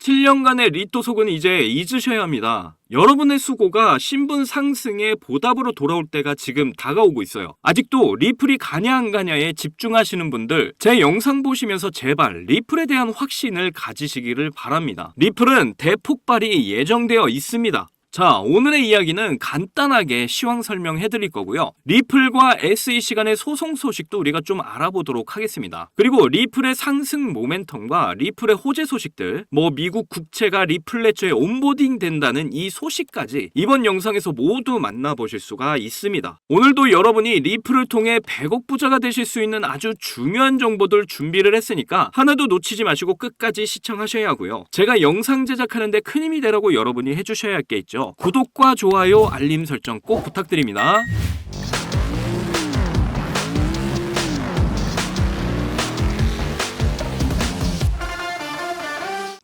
7년간의 리토 속은 이제 잊으셔야 합니다. 여러분의 수고가 신분 상승의 보답으로 돌아올 때가 지금 다가오고 있어요. 아직도 리플이 가냐 안 가냐에 집중하시는 분들 제 영상 보시면서 제발 리플에 대한 확신을 가지시기를 바랍니다. 리플은 대폭발이 예정되어 있습니다. 자, 오늘의 이야기는 간단하게 시황 설명해 드릴 거고요. 리플과 SEC 간의 소송 소식도 우리가 좀 알아보도록 하겠습니다. 그리고 리플의 상승 모멘텀과 리플의 호재 소식들, 뭐 미국 국채가 리플레처에 온보딩 된다는 이 소식까지 이번 영상에서 모두 만나보실 수가 있습니다. 오늘도 여러분이 리플을 통해 100억 부자가 되실 수 있는 아주 중요한 정보들 준비를 했으니까 하나도 놓치지 마시고 끝까지 시청하셔야 하고요. 제가 영상 제작하는데 큰 힘이 되라고 여러분이 해주셔야 할게 있죠. 구독과 좋아요, 알림 설정 꼭 부탁드립니다.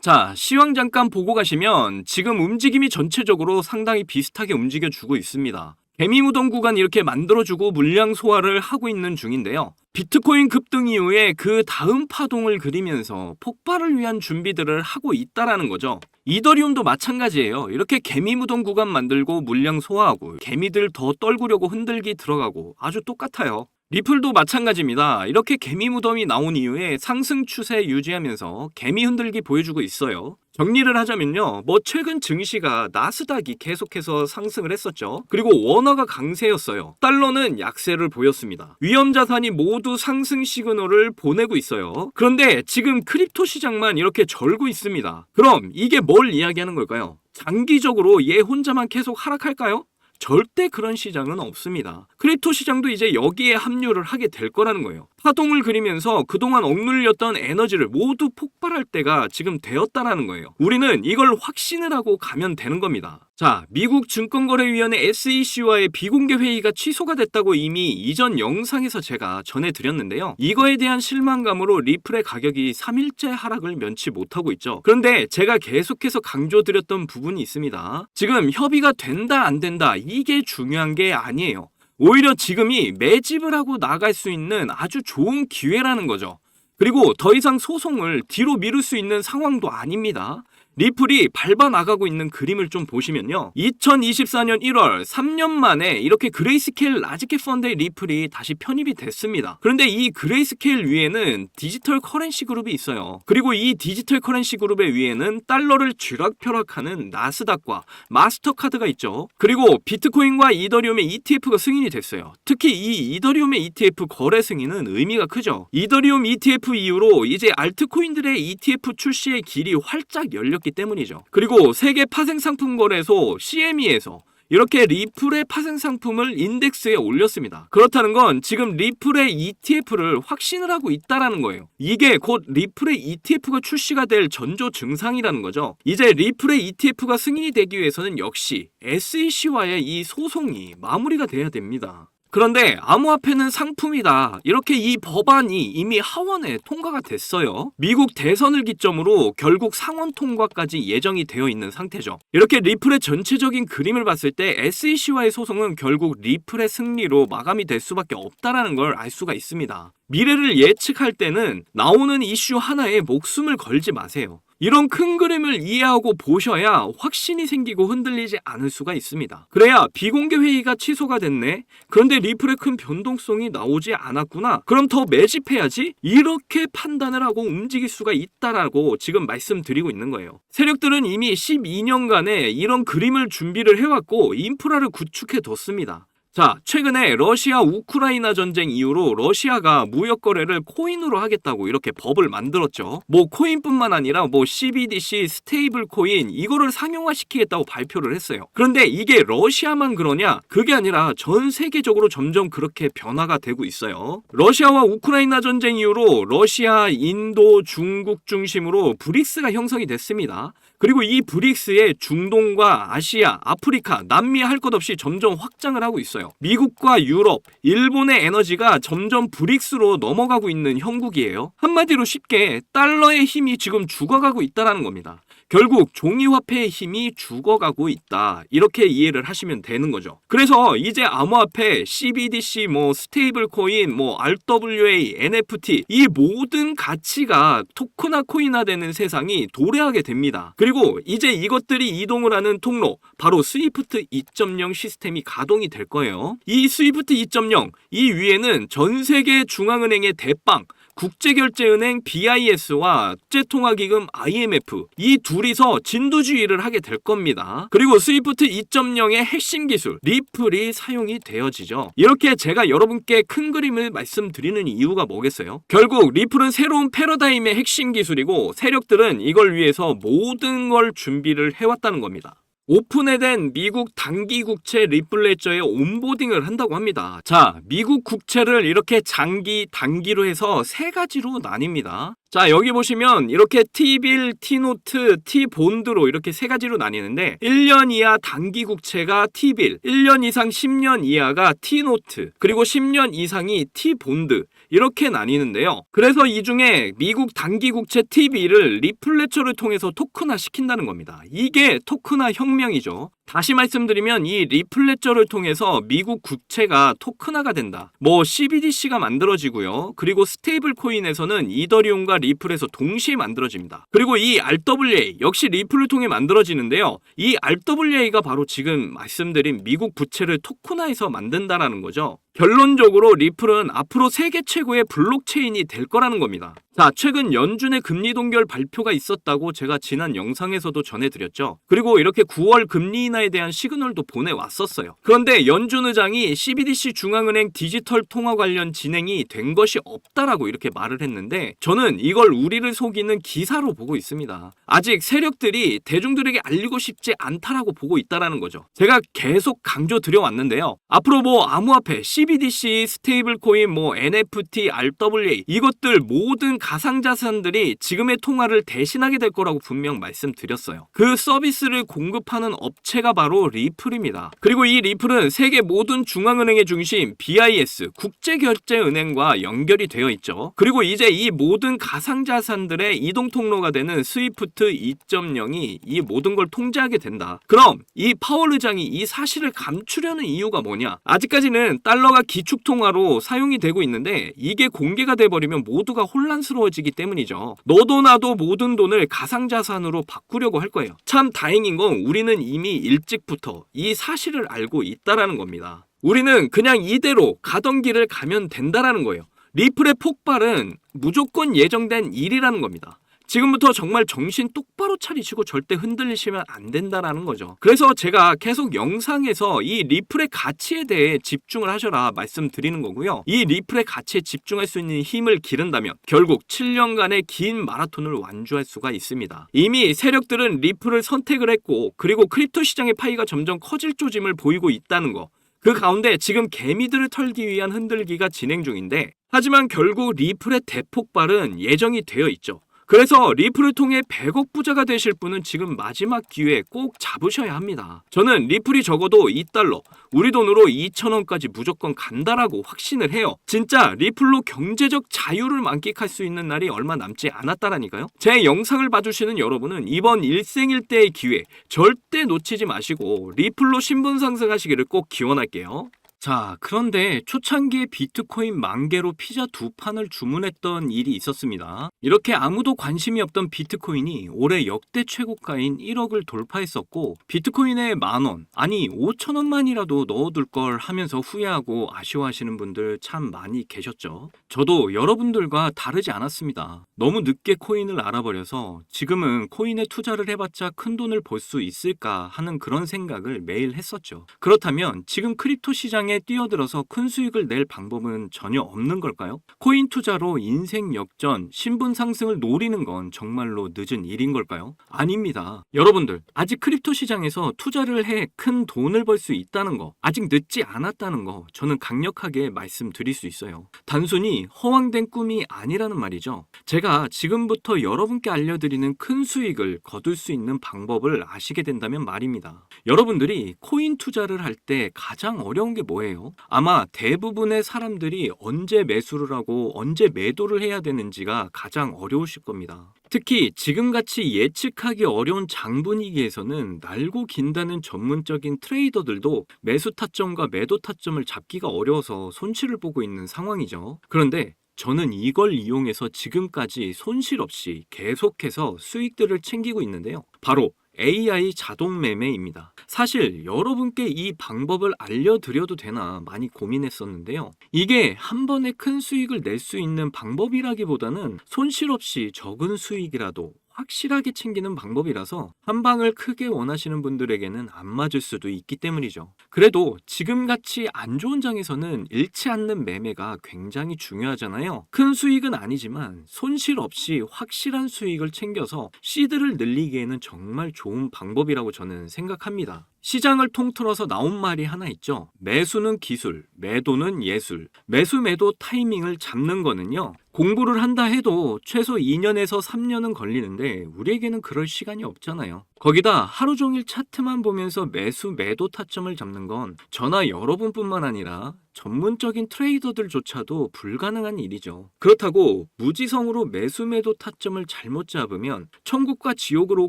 자, 시황 잠깐 보고 가시면 지금 움직임이 전체적으로 상당히 비슷하게 움직여주고 있습니다. 개미무덤 구간 이렇게 만들어주고 물량 소화를 하고 있는 중인데요. 비트코인 급등 이후에 그 다음 파동을 그리면서 폭발을 위한 준비들을 하고 있다라는 거죠. 이더리움도 마찬가지예요. 이렇게 개미무덤 구간 만들고 물량 소화하고 개미들 더 떨구려고 흔들기 들어가고 아주 똑같아요. 리플도 마찬가지입니다. 이렇게 개미 무덤이 나온 이후에 상승 추세 유지하면서 개미 흔들기 보여주고 있어요. 정리를 하자면요. 뭐 최근 증시가 나스닥이 계속해서 상승을 했었죠. 그리고 원화가 강세였어요. 달러는 약세를 보였습니다. 위험 자산이 모두 상승 시그널을 보내고 있어요. 그런데 지금 크립토 시장만 이렇게 절고 있습니다. 그럼 이게 뭘 이야기하는 걸까요? 장기적으로 얘 혼자만 계속 하락할까요? 절대 그런 시장은 없습니다. 크립토 시장도 이제 여기에 합류를 하게 될 거라는 거예요. 파동을 그리면서 그동안 억눌렸던 에너지를 모두 폭발할 때가 지금 되었다라는 거예요. 우리는 이걸 확신을 하고 가면 되는 겁니다. 자, 미국 증권거래위원회 SEC와의 비공개 회의가 취소가 됐다고 이미 이전 영상에서 제가 전해드렸는데요. 이거에 대한 실망감으로 리플의 가격이 3일째 하락을 면치 못하고 있죠. 그런데 제가 계속해서 강조드렸던 부분이 있습니다. 지금 협의가 된다 안 된다 이게 중요한 게 아니에요. 오히려 지금이 매집을 하고 나갈 수 있는 아주 좋은 기회라는 거죠. 그리고 더 이상 소송을 뒤로 미룰 수 있는 상황도 아닙니다. 리플이 밟아 나가고 있는 그림을 좀 보시면요. 2024년 1월 3년 만에 이렇게 그레이스케일 라지캡 펀드의 리플이 다시 편입이 됐습니다. 그런데 이 그레이스케일 위에는 디지털 커런시 그룹이 있어요. 그리고 이 디지털 커런시 그룹의 위에는 달러를 쥐락펴락하는 나스닥과 마스터카드가 있죠. 그리고 비트코인과 이더리움의 ETF가 승인이 됐어요. 특히 이 이더리움의 ETF 거래 승인은 의미가 크죠. 이더리움 ETF 이후로 이제 알트코인들의 ETF 출시의 길이 활짝 열렸기 때문이죠. 그리고 세계 파생 상품 거래소 CME에서 이렇게 리플의 파생 상품을 인덱스에 올렸습니다. 그렇다는 건 지금 리플의 ETF를 확신을 하고 있다라는 거예요. 이게 곧 리플의 ETF가 출시가 될 전조 증상이라는 거죠. 이제 리플의 ETF가 승인이 되기 위해서는 역시 SEC와의 이 소송이 마무리가 돼야 됩니다. 그런데 암호화폐는 상품이다. 이렇게 이 법안이 이미 하원에 통과가 됐어요. 미국 대선을 기점으로 결국 상원 통과까지 예정이 되어 있는 상태죠. 이렇게 리플의 전체적인 그림을 봤을 때 SEC와의 소송은 결국 리플의 승리로 마감이 될 수밖에 없다라는 걸 알 수가 있습니다. 미래를 예측할 때는 나오는 이슈 하나에 목숨을 걸지 마세요. 이런 큰 그림을 이해하고 보셔야 확신이 생기고 흔들리지 않을 수가 있습니다. 그래야 비공개 회의가 취소가 됐네. 그런데 리플의 큰 변동성이 나오지 않았구나. 그럼 더 매집해야지. 이렇게 판단을 하고 움직일 수가 있다라고 지금 말씀드리고 있는 거예요. 세력들은 이미 12년간의 이런 그림을 준비를 해왔고 인프라를 구축해 뒀습니다. 자, 최근에 러시아 우크라이나 전쟁 이후로 러시아가 무역 거래를 코인으로 하겠다고 이렇게 법을 만들었죠. 뭐 코인뿐만 아니라 뭐 CBDC, 스테이블 코인 이거를 상용화 시키겠다고 발표를 했어요. 그런데 이게 러시아만 그러냐? 그게 아니라 전 세계적으로 점점 그렇게 변화가 되고 있어요. 러시아와 우크라이나 전쟁 이후로 러시아, 인도, 중국 중심으로 브릭스가 형성이 됐습니다. 그리고 이 브릭스에 중동과 아시아, 아프리카, 남미 할 것 없이 점점 확장을 하고 있어요. 미국과 유럽, 일본의 에너지가 점점 브릭스로 넘어가고 있는 형국이에요. 한마디로 쉽게 달러의 힘이 지금 죽어가고 있다는 겁니다. 결국 종이화폐의 힘이 죽어가고 있다. 이렇게 이해를 하시면 되는 거죠. 그래서 이제 암호화폐, CBDC, 뭐 스테이블 코인, 뭐 RWA, NFT 이 모든 가치가 토크나 코인화되는 세상이 도래하게 됩니다. 그리고 이제 이것들이 이동을 하는 통로 바로 스위프트 2.0 시스템이 가동이 될 거예요. 이 스위프트 2.0 이 위에는 전 세계 중앙은행의 대빵 국제결제은행 BIS와 국제통화기금 IMF 이 둘이서 진두지휘를 하게 될 겁니다. 그리고 스위프트 2.0의 핵심 기술 리플이 사용이 되어지죠. 이렇게 제가 여러분께 큰 그림을 말씀드리는 이유가 뭐겠어요? 결국 리플은 새로운 패러다임의 핵심 기술이고 세력들은 이걸 위해서 모든 걸 준비를 해왔다는 겁니다. 오픈해된 미국 단기 국채 리플레저에 온보딩을 한다고 합니다. 자, 미국 국채를 이렇게 장기, 단기로 해서 세 가지로 나뉩니다. 자, 여기 보시면 이렇게 T빌, T노트, T본드로 이렇게 세 가지로 나뉘는데 1년 이하 단기 국채가 T빌, 1년 이상 10년 이하가 T노트, 그리고 10년 이상이 T본드 이렇게 나뉘는데요. 그래서 이 중에 미국 단기 국채 T빌을 리플레처를 통해서 토큰화 시킨다는 겁니다. 이게 토큰화 혁명이죠. 다시 말씀드리면 이 리플레저를 통해서 미국 국채가 토큰화가 된다. 뭐 CBDC가 만들어지고요. 그리고 스테이블 코인에서는 이더리움과 리플에서 동시에 만들어집니다. 그리고 이 RWA 역시 리플을 통해 만들어지는데요. 이 RWA가 바로 지금 말씀드린 미국 부채를 토큰화해서 만든다라는 거죠. 결론적으로 리플은 앞으로 세계 최고의 블록체인이 될 거라는 겁니다. 자, 최근 연준의 금리 동결 발표가 있었다고 제가 지난 영상에서도 전해드렸죠. 그리고 이렇게 9월 금리 인하에 대한 시그널도 보내왔었어요. 그런데 연준 의장이 CBDC 중앙은행 디지털 통화 관련 진행이 된 것이 없다라고 이렇게 말을 했는데 저는 이걸 우리를 속이는 기사로 보고 있습니다. 아직 세력들이 대중들에게 알리고 싶지 않다라고 보고 있다라는 거죠. 제가 계속 강조 드려왔는데요. 앞으로 뭐 암호화폐, CBDC, 스테이블 코인, 뭐 NFT, RWA 이것들 모든 가상 자산들이 지금의 통화를 대신하게 될 거라고 분명 말씀드렸어요. 그 서비스를 공급하는 업체가 바로 리플입니다. 그리고 이 리플은 세계 모든 중앙은행의 중심 BIS 국제결제은행과 연결이 되어 있죠. 그리고 이제 이 모든 가상 자산들의 이동 통로가 되는 스위프트 2.0이 이 모든 걸 통제하게 된다. 그럼 이 파월 의장이 이 사실을 감추려는 이유가 뭐냐? 아직까지는 달러가 기축 통화로 사용이 되고 있는데 이게 공개가 돼버리면 모두가 혼란스러워지기 때문이죠. 너도 나도 모든 돈을 가상자산으로 바꾸려고 할 거예요. 참 다행인 건 우리는 이미 일찍부터 이 사실을 알고 있다라는 겁니다. 우리는 그냥 이대로 가던 길을 가면 된다라는 거예요. 리플의 폭발은 무조건 예정된 일이라는 겁니다. 지금부터 정말 정신 똑바로 차리시고 절대 흔들리시면 안 된다라는 거죠. 그래서 제가 계속 영상에서 이 리플의 가치에 대해 집중을 하셔라 말씀드리는 거고요. 이 리플의 가치에 집중할 수 있는 힘을 기른다면 결국 7년간의 긴 마라톤을 완주할 수가 있습니다. 이미 세력들은 리플을 선택을 했고 그리고 크립토 시장의 파이가 점점 커질 조짐을 보이고 있다는 거. 그 가운데 지금 개미들을 털기 위한 흔들기가 진행 중인데 하지만 결국 리플의 대폭발은 예정이 되어 있죠. 그래서 리플을 통해 100억 부자가 되실 분은 지금 마지막 기회에 꼭 잡으셔야 합니다. 저는 리플이 적어도 2달러, 우리 돈으로 2천원까지 무조건 간다라고 확신을 해요. 진짜 리플로 경제적 자유를 만끽할 수 있는 날이 얼마 남지 않았다라니까요. 제 영상을 봐주시는 여러분은 이번 일생일대의 기회 절대 놓치지 마시고 리플로 신분 상승하시기를 꼭 기원할게요. 자, 그런데 초창기에 비트코인 만 개로 피자 두 판을 주문했던 일이 있었습니다. 이렇게 아무도 관심이 없던 비트코인이 올해 역대 최고가인 1억을 돌파했었고, 비트코인에 만 원, 아니 5천 원만이라도 넣어둘 걸 하면서 후회하고 아쉬워하시는 분들 참 많이 계셨죠. 저도 여러분들과 다르지 않았습니다. 너무 늦게 코인을 알아버려서 지금은 코인에 투자를 해봤자 큰 돈을 벌 수 있을까 하는 그런 생각을 매일 했었죠. 그렇다면 지금 크립토 시장에 뛰어들어서 큰 수익을 낼 방법은 전혀 없는 걸까요? 코인 투자로 인생 역전, 신분 상승을 노리는 건 정말로 늦은 일인 걸까요? 아닙니다. 여러분들, 아직 크립토 시장에서 투자를 해 큰 돈을 벌 수 있다는 거, 아직 늦지 않았다는 거, 저는 강력하게 말씀드릴 수 있어요. 단순히 허황된 꿈이 아니라는 말이죠. 제가 지금부터 여러분께 알려드리는 큰 수익을 거둘 수 있는 방법을 아시게 된다면 말입니다. 여러분들이 코인 투자를 할 때 가장 어려운 게 뭐 예요? 아마 대부분의 사람들이 언제 매수를 하고 언제 매도를 해야 되는지가 가장 어려우실 겁니다. 특히 지금같이 예측하기 어려운 장 분위기에서는 날고 긴다는 전문적인 트레이더들도 매수 타점과 매도 타점을 잡기가 어려워서 손실을 보고 있는 상황이죠. 그런데 저는 이걸 이용해서 지금까지 손실 없이 계속해서 수익들을 챙기고 있는데요. 바로 AI 자동 매매입니다. 사실 여러분께 이 방법을 알려드려도 되나 많이 고민했었는데요. 이게 한 번에 큰 수익을 낼 수 있는 방법이라기보다는 손실 없이 적은 수익이라도 확실하게 챙기는 방법이라서 한 방을 크게 원하시는 분들에게는 안 맞을 수도 있기 때문이죠. 그래도 지금같이 안 좋은 장에서는 잃지 않는 매매가 굉장히 중요하잖아요. 큰 수익은 아니지만 손실 없이 확실한 수익을 챙겨서 시드를 늘리기에는 정말 좋은 방법이라고 저는 생각합니다. 시장을 통틀어서 나온 말이 하나 있죠. 매수는 기술, 매도는 예술. 매수 매도 타이밍을 잡는 거는요. 공부를 한다 해도 최소 2년에서 3년은 걸리는데 우리에게는 그럴 시간이 없잖아요. 거기다 하루 종일 차트만 보면서 매수 매도 타점을 잡는 건 저나 여러분뿐만 아니라 전문적인 트레이더들조차도 불가능한 일이죠. 그렇다고 무지성으로 매수 매도 타점을 잘못 잡으면 천국과 지옥으로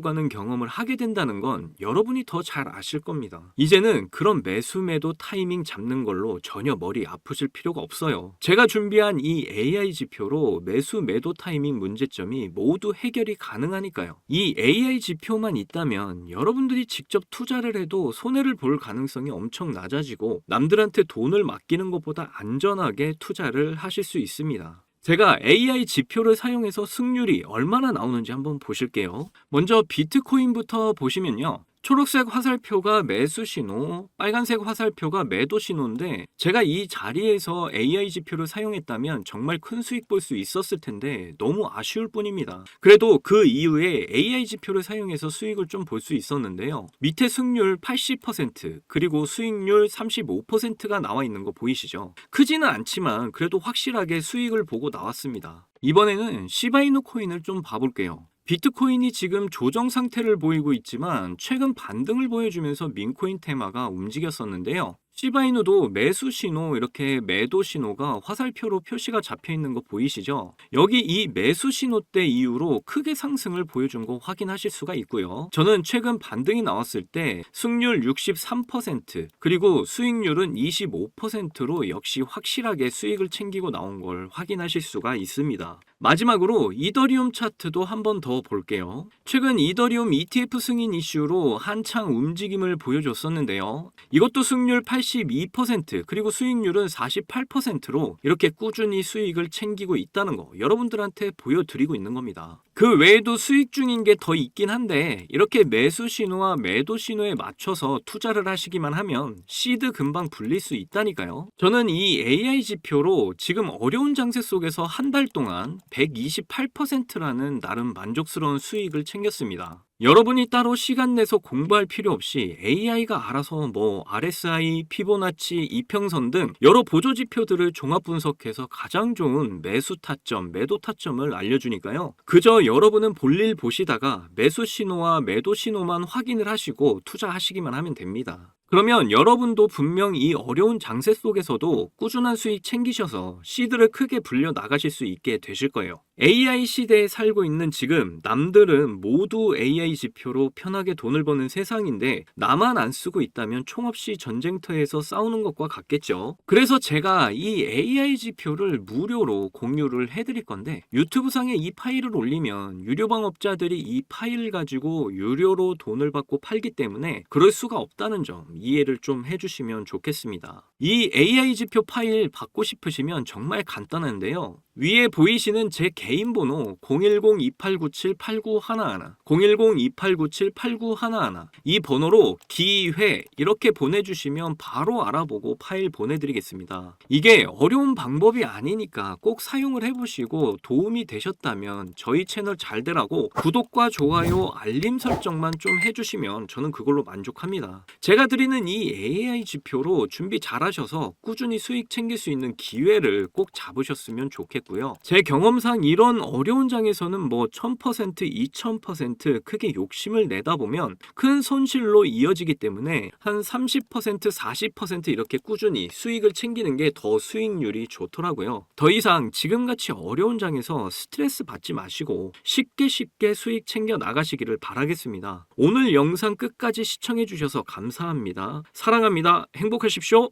가는 경험을 하게 된다는 건 여러분이 더 잘 아실 겁니다. 이제는 그런 매수 매도 타이밍 잡는 걸로 전혀 머리 아프실 필요가 없어요. 제가 준비한 이 AI 지표로 매수 매도 타이밍 문제점이 모두 해결이 가능하니까요. 이 AI 지표만 있다면 여러분들이 직접 투자를 해도 손해를 볼 가능성이 엄청 낮아지고 남들한테 돈을 맡기는 것보다 안전하게 투자를 하실 수 있습니다. 제가 AI 지표를 사용해서 승률이 얼마나 나오는지 한번 보실게요. 먼저 비트코인부터 보시면요. 초록색 화살표가 매수 신호, 빨간색 화살표가 매도 신호인데 제가 이 자리에서 AI 지표를 사용했다면 정말 큰 수익 볼 수 있었을 텐데 너무 아쉬울 뿐입니다. 그래도 그 이후에 AI 지표를 사용해서 수익을 좀 볼 수 있었는데요. 밑에 승률 80% 그리고 수익률 35%가 나와 있는 거 보이시죠? 크지는 않지만 그래도 확실하게 수익을 보고 나왔습니다. 이번에는 시바이누 코인을 좀 봐볼게요. 비트코인이 지금 조정 상태를 보이고 있지만 최근 반등을 보여주면서 민코인 테마가 움직였었는데요. 시바이누도 매수 신호 이렇게 매도 신호가 화살표로 표시가 잡혀 있는 거 보이시죠? 여기 이 매수 신호 때 이후로 크게 상승을 보여준 거 확인하실 수가 있고요. 저는 최근 반등이 나왔을 때 승률 63% 그리고 수익률은 25%로 역시 확실하게 수익을 챙기고 나온 걸 확인하실 수가 있습니다. 마지막으로 이더리움 차트도 한 번 더 볼게요. 최근 이더리움 ETF 승인 이슈로 한창 움직임을 보여줬었는데요. 이것도 승률 82% 그리고 수익률은 48%로 이렇게 꾸준히 수익을 챙기고 있다는 거 여러분들한테 보여드리고 있는 겁니다. 그 외에도 수익 중인 게 더 있긴 한데 이렇게 매수 신호와 매도 신호에 맞춰서 투자를 하시기만 하면 시드 금방 불릴 수 있다니까요. 저는 이 AI 지표로 지금 어려운 장세 속에서 한 달 동안 128%라는 나름 만족스러운 수익을 챙겼습니다. 여러분이 따로 시간 내서 공부할 필요 없이 AI가 알아서 뭐 RSI, 피보나치, 이평선 등 여러 보조 지표들을 종합 분석해서 가장 좋은 매수 타점, 매도 타점을 알려주니까요. 그저 여러분은 볼일 보시다가 매수 신호와 매도 신호만 확인을 하시고 투자하시기만 하면 됩니다. 그러면 여러분도 분명 이 어려운 장세 속에서도 꾸준한 수익 챙기셔서 시드를 크게 불려 나가실 수 있게 되실 거예요. AI 시대에 살고 있는 지금 남들은 모두 AI 지표로 편하게 돈을 버는 세상인데 나만 안 쓰고 있다면 총없이 전쟁터에서 싸우는 것과 같겠죠. 그래서 제가 이 AI 지표를 무료로 공유를 해드릴 건데 유튜브 상에 이 파일을 올리면 유료 방업자들이 이 파일을 가지고 유료로 돈을 받고 팔기 때문에 그럴 수가 없다는 점 이해를 좀 해주시면 좋겠습니다. 이 AI 지표 파일 받고 싶으시면 정말 간단한데요. 위에 보이시는 제 개인 번호 010-2897-8911, 010-2897-8911, 이 번호로 기회 이렇게 보내주시면 바로 알아보고 파일 보내드리겠습니다. 이게 어려운 방법이 아니니까 꼭 사용을 해보시고 도움이 되셨다면 저희 채널 잘 되라고 구독과 좋아요, 알림 설정만 좀 해주시면 저는 그걸로 만족합니다. 제가 드리는 이 AI 지표로 준비 잘 잘하셔서 꾸준히 수익 챙길 수 있는 기회를 꼭 잡으셨으면 좋겠고요. 제 경험상 이런 어려운 장에서는 뭐 1000%, 2000% 크게 욕심을 내다 보면 큰 손실로 이어지기 때문에 한 30%, 40% 이렇게 꾸준히 수익을 챙기는 게 더 수익률이 좋더라고요. 더 이상 지금같이 어려운 장에서 스트레스 받지 마시고 쉽게 쉽게 수익 챙겨 나가시기를 바라겠습니다. 오늘 영상 끝까지 시청해 주셔서 감사합니다. 사랑합니다. 행복하십시오.